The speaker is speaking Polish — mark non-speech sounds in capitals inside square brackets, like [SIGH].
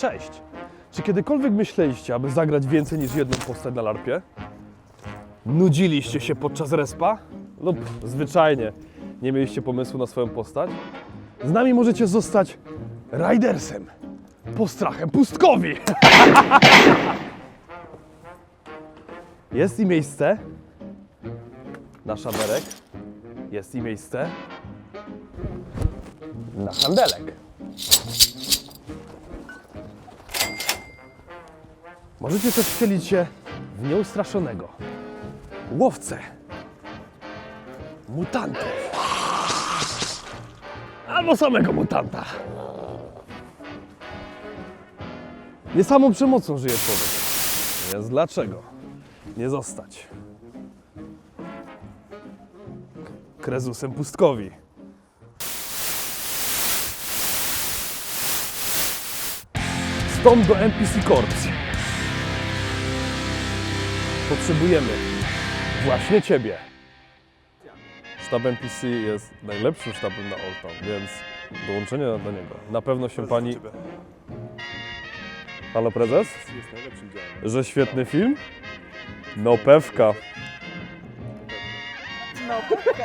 Cześć! Czy kiedykolwiek myśleliście, aby zagrać więcej niż jedną postać na larpie? Nudziliście się podczas respa? Lub zwyczajnie nie mieliście pomysłu na swoją postać? Z nami możecie zostać Ridersem, postrachem pustkowi! [LAUGHS] Jest i miejsce na szaberek, jest i miejsce na handelek. Możecie też wcielić się w nieustraszonego łowcę mutantów. Albo samego mutanta. Nie samą przemocą żyje człowiek. Więc dlaczego nie zostać Krezusem pustkowi? Stąd do NPC Corps. Potrzebujemy właśnie Ciebie. Sztab NPC jest najlepszym sztabem na Old Town, więc dołączenie do niego. Na pewno się Pani... Halo prezes? Jest najlepszym działem. Że świetny film? No pewka. No, pewka.